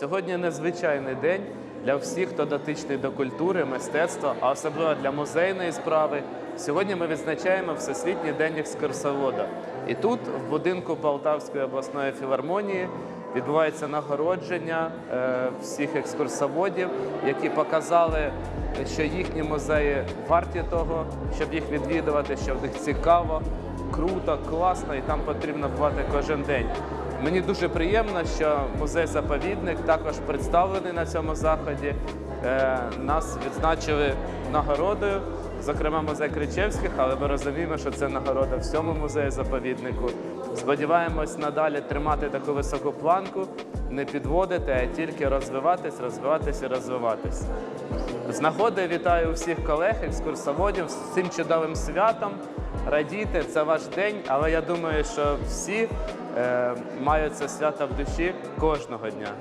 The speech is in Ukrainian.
Сьогодні незвичайний день для всіх, хто дотичний до культури, мистецтва, а особливо для музейної справи. Сьогодні ми відзначаємо Всесвітній день екскурсовода. І тут, в будинку Полтавської обласної філармонії, відбувається нагородження е, всіх екскурсоводів, які показали, що їхні музеї варті того, щоб їх відвідувати, що в них цікаво, круто, класно, і там потрібно бувати кожен день. Мені дуже приємно, що музей-заповідник також представлений на цьому заході. Е, Нас відзначили нагородою, зокрема музей Кричевських, але ми розуміємо, що це нагорода всьому музею-заповіднику. Сподіваємось надалі тримати таку високу планку, не підводити, а тільки розвиватись, розвиватись і розвиватись. З нагоди вітаю всіх колег, екскурсоводів з цим чудовим святом. Радійте, це ваш день, але я думаю, що всі е, мають це свято в душі кожного дня.